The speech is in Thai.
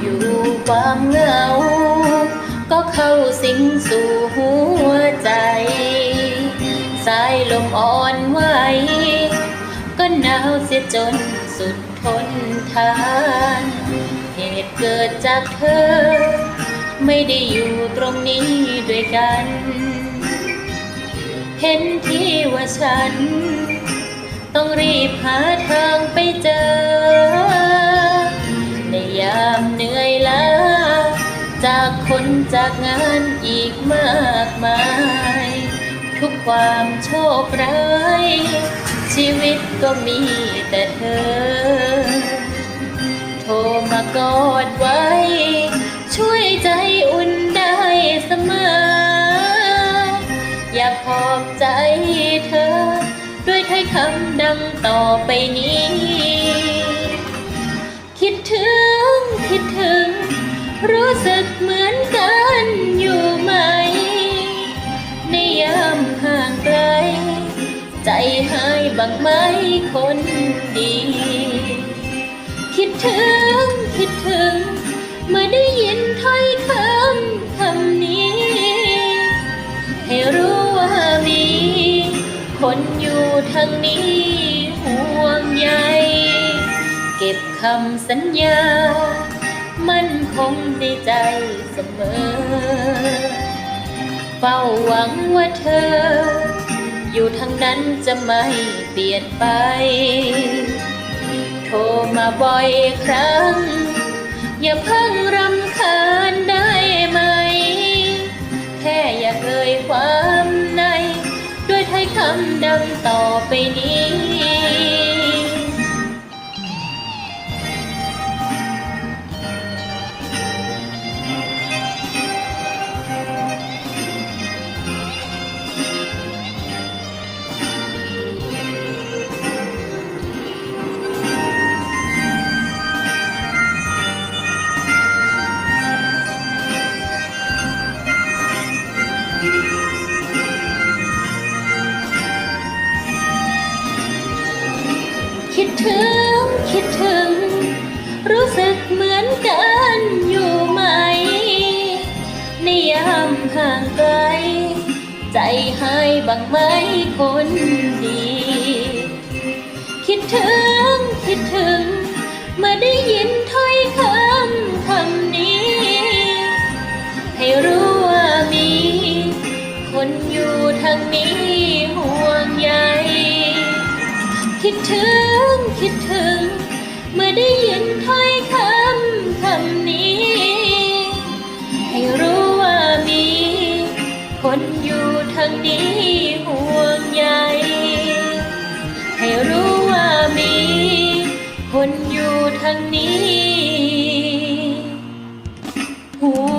อยู่ความเหงา ก็เข้าสิงสู่หัวใจ สายลมอ่อนไหว ก็หนาวเสียจนสุดทนทาน เหตุเกิดจากเธอ ไม่ได้อยู่ งนี้ด้วยกัน เห็นที่ว่าฉัน ต้องรีบหาทางไปเจอ ในยามเหนื่อยล้าจากคนจากงานอีกมากมาย ทุกความโชคร้าย ชีวิตก็มีแต่เธอ โทรมากอดไว้ งต่อไปนี้ คิดถึงคิดถึง รู้สึกเหมือนกันอยู่ไหม ในยามห่างไกล ใจหายบ้างไหมคนดี คิดถึงคิดถึง เมื่อได้ยินถ้อยคำคำนี้ ให้รู้ว่ามี คนอยู่ทางนี้ บคำสัญญา มันคงในใจเสมอ เฝ้าหวังว่าเธอ อยู่ทางนั้นจะไม่เปลี่ยนไป โทรมาบ่อยครั้ง อย่าเพิ่งรำคาญได้ไหม แค่อย่าเอ่ยความใน ด้วยถ้อยคำดังต่อไปนี้ คิดถึง รู้สึกเหมือนกันอยู่ไหม ในยามห่างไกล ใจหายบ้างไหมคนดี คิดถึงคิดถึง คิดถึงคิดถึง เมื่อได้ยินถ้อยคำคำนี้ ให้รู้ว่ามี คนอยู่ทางนี้ห่วงใยให้รู้ว่ามี คนอยู่ทางนี้ห่ว